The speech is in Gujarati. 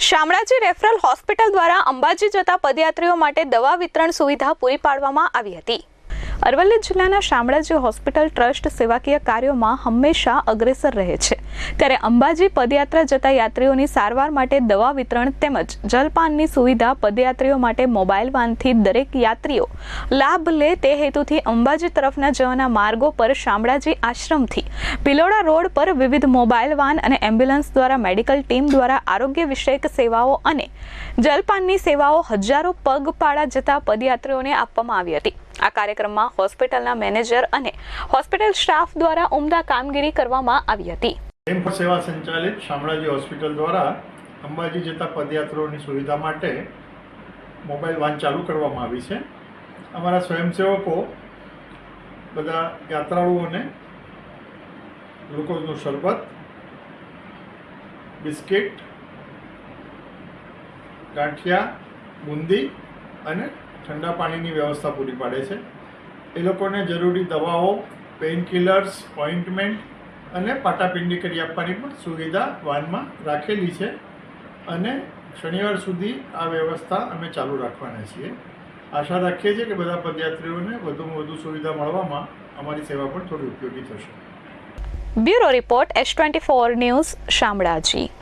શામળાજી રેફરલ હોસ્પિટલ દ્વારા અંબાજી જતા પદયાત્રીઓ માટે દવા વિતરણ સુવિધા પૂરી પાડવામાં આવી હતી. અરવલ્લી જિલ્લાના શામળાજી હોસ્પિટલ ટ્રસ્ટ સેવાકીય કાર્યોમાં હંમેશા અગ્રેસર રહે છે. ત્યારે અંબાજી પદયાત્રા જતા યાત્રીઓની સારવાર માટે દવા વિતરણ તેમજ જલપાનની સુવિધા પદયાત્રીઓ માટે મોબાઈલ વાનથી દરેક યાત્રીઓ લાભ લે તે હેતુથી અંબાજી તરફના જવાના માર્ગો પર શામળાજી આશ્રમથી ભિલોડા રોડ પર વિવિધ મોબાઈલ વાન અને એમ્બ્યુલન્સ દ્વારા મેડિકલ ટીમ દ્વારા આરોગ્ય વિષયક સેવાઓ અને જલપાનની સેવાઓ હજારો પગપાળા જતા પદયાત્રીઓને આપવામાં આવી હતી. આ કાર્યક્રમમાં હોસ્પિટલના મેનેજર અને હોસ્પિટલ સ્ટાફ દ્વારા ઉમદા કામગીરી કરવામાં આવી હતી. સેવા સંચાલિત શામળાજી હોસ્પિટલ દ્વારા અંબાજી જતા પદયાત્રીઓની સુવિધા માટે મોબાઈલ વાન ચાલુ કરવામાં આવી છે. અમારા સ્વયંસેવકો બધા યાત્રાળુઓને ગ્લુકોઝનું શરબત, બિસ્કિટ, ગાંઠિયા, બુંદી અને ઠંડા પાણીની વ્યવસ્થા પૂરી પાડે છે. એ લોકોને જરૂરી દવાઓ પેઇનકિલર્સ ઓઇન્ટમેન્ટ અને પાટાપિંડી કરી આપવાની પણ સુવિધા વાનમાં રાખેલી છે. અને શનિવાર સુધી આ વ્યવસ્થા અમે ચાલુ રાખવાના છીએ. આશા રાખીએ છીએ કે બધા પદયાત્રીઓને વધુમાં વધુ સુવિધા મળવામાં અમારી સેવા પણ થોડી ઉપયોગી થશે. Bureau report S twenty four news, Shamlaji.